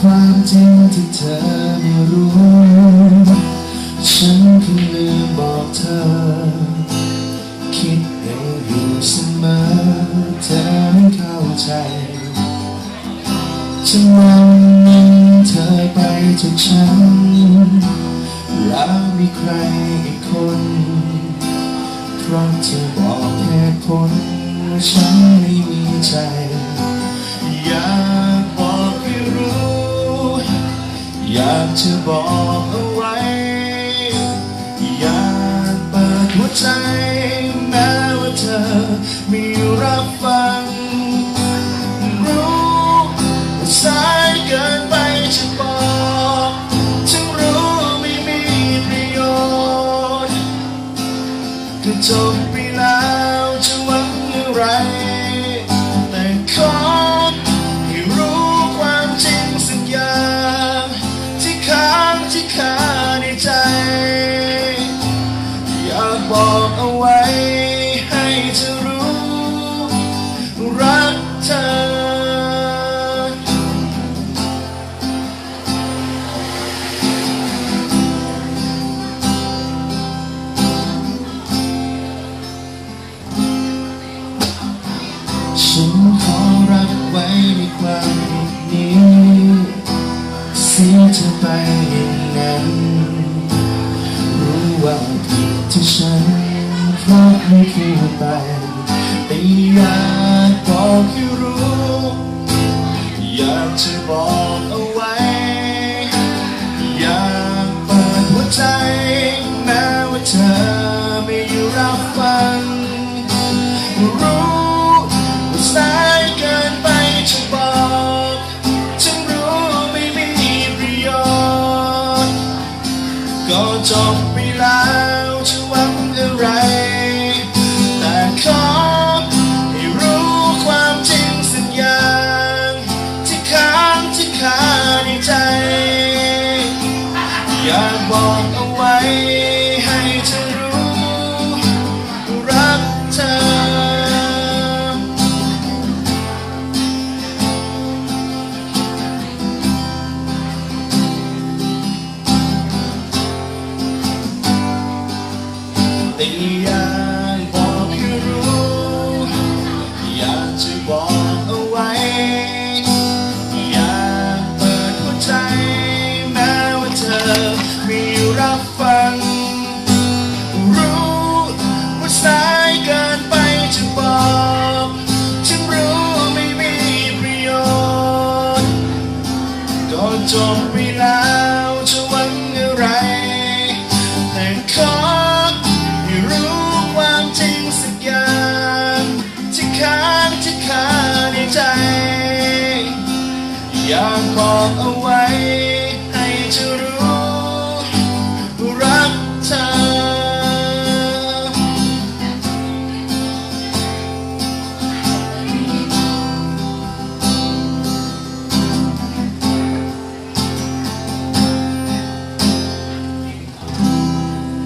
ความจริงที่เธอไม่รู้ ฉันเพิ่งลืมบอกเธอ คิดเองอยู่เสมอ เธอไม่เข้าใจจะมองนึงเธอไปจากฉัน แล้วมีใครอีกคน เพราะเธอบอกเหตุผลว่าฉันไม่มีใจ จะบอกเอาไว้ อยากเปิดหัวใจแม้ว่าเธอไม่รับฟัง คาในใจ อยากบอกเอาไว้ให้เธอรู้ รักเธอ ฉันขอรักไว้ในความนี้ สียเธอไปอย่างนั้น รู้ว่าผิดที่ฉันเพราะไม่คิดไปแต่อยากบอกให้รู้ ก็จบไปแล้วจะหวังอะไร แต่ขอให้รู้ความจริงสักอย่างที่ค้างที่คาในใจ อยากบอกเอา จบไปแล้วจะหวังอะไร แต่ขอให้รู้ความจริงสักอย่างที่ค้างที่คาในใจ อยากบอกเอาไว้ให้เธอ